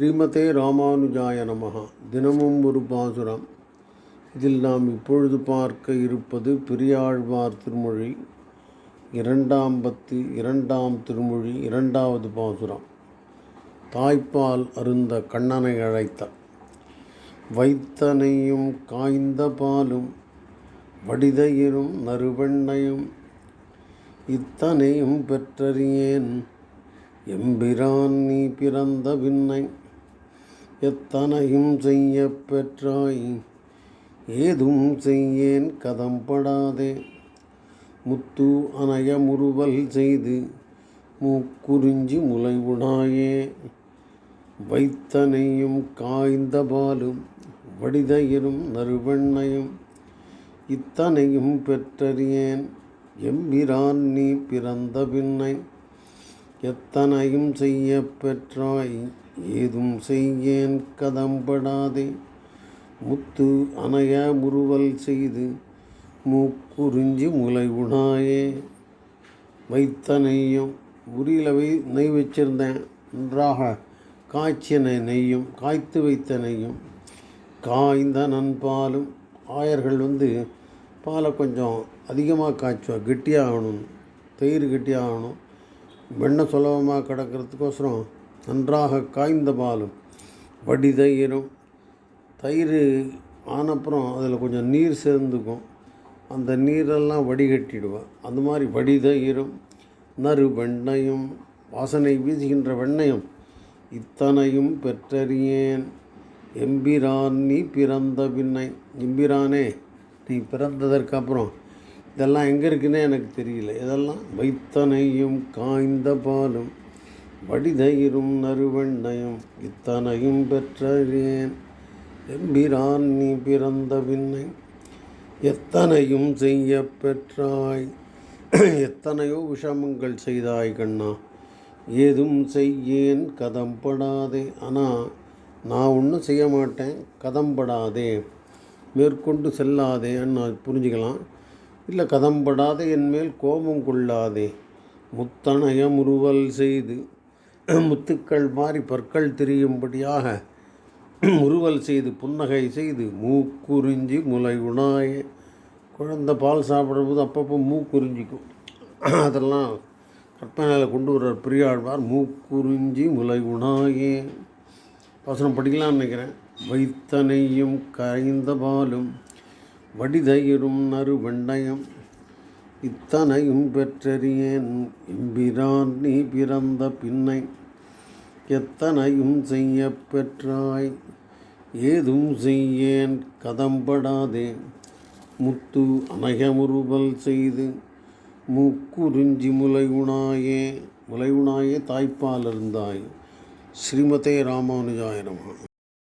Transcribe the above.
ஸ்ரீமதே ராமானுஜாய நமகா தினமும் ஒரு பாசுரம். இதில் நாம் இப்பொழுது பார்க்க இருப்பது பெரியாழ்வார் திருமொழி. இரண்டாம் பத்து இரண்டாம் திருமொழி இரண்டாவது பாசுரம். தாய்ப்பால் அருந்த கண்ணனை அழைத்த. வைத்தனையும் காய்ந்த பாலும் வடிதையிரும் நறுவெண்ணையும் இத்தனையும் பெற்றறியேன். எம்பிரான் நீ பிறந்த விண்ணை எத்தனையும் செய்ய பெற்றாய்? ஏதும் செய்யேன் கதம்படாதே முத்து அணைய முறுவல் செய்து மூக்குறிஞ்சி முளைவுடாயே வைத்தனையும் காய்ந்த பாலும் வடிதயிரும் நறுவெண்ணையும் இத்தனையும் பெற்றறியேன். எம்பிரான் நீ பிறந்த பின்னை எத்தனையும் செய்ய பெற்றாய்? ஏதும் செய்யேன் கதம்படாதே. முத்து அணைய முறுவல் செய்து மூக்குறிஞ்சி முளை உணாயே வைத்தனையும் உரியில் வை நெய் வச்சிருந்தேன். நன்றாக காய்ச்சிய நெய்யும் காய்த்து வைத்த நெய்யும். காய்ந்த நன்பாலும் ஆயர்கள் வந்து பாலை கொஞ்சம் அதிகமாக காய்ச்சுவா கெட்டியாகணும் தயிர் கெட்டியாகணும். வெண்ணெய் சுலபமாக கிடக்கிறதுக்கோசரம் நன்றாக காய்ந்த பாலும் வடி தயிரும் தயிர் ஆனப்புறம் அதில் கொஞ்சம் நீர் சேர்ந்துக்கும். அந்த நீரெல்லாம் வடிகட்டிடுவேன் அந்த மாதிரி வடி தயிரும் நறு வெண்ணையும் வாசனை வீசுகின்ற வெண்ணையும் இத்தனையும் பெற்றறியேன். எம்பிரான் நீ பிறந்த பின்னை. எம்பிரானே நீ பிறந்ததற்கு அப்புறம் இதெல்லாம் எங்கே இருக்குன்னே எனக்கு தெரியல. இதெல்லாம் வைத்தனையும் காய்ந்த பாலும். வடிதயிரும் நறுவெண்ணையும் இத்தனையும் பெற்றேன் எம்பிரான் நீ பிறந்த பின்னை எத்தனையும் செய்ய பெற்றாய். எத்தனையோ விஷமங்கள் செய்தாய் கண்ணா ஏதும் செய்யேன் கதம்படாதே ஆனால் நான் ஒன்றும் செய்ய மாட்டேன் கதம்படாதே மேற்கொண்டு செல்லாதேன்னு நான் புரிஞ்சுக்கலாம்? இல்லை கதம்படாதே என்மேல் கோபம் கொள்ளாதே. முத்தனைய முறுவல் செய்து முத்துக்கள் மாறி பற்கள் தெரியும்படியாக உருவல் செய்து புன்னகை செய்து மூக்குறிஞ்சி முளை உணாய குழந்த பால் சாப்பிடும்போது அப்பப்போ மூக்குறிஞ்சிக்கும். அதெல்லாம் கற்பனையில் கொண்டு வர்றார் பெரியாழ்வார். மூக்குறிஞ்சி முளை உணாயே வசனம் படிக்கலாம்னு நினைக்கிறேன். வைத்தனையும் கரைந்த பாலும் வடிதயிரும் நறு வெண்டயம் இத்தனையும் பெற்றறியேன் எம்பிரான் நீ பிறந்த பின்னை. எத்தனையும் செய்ய பெற்றாய் ஏதும் செய்யேன் கதம்படாதே. முத்து அனகமுறுபல் செய்து மூக்குறிஞ்சி முலை முலைவுணாயே தாய்ப்பால் இருந்தாய் ஸ்ரீமதே ராமானுஜாய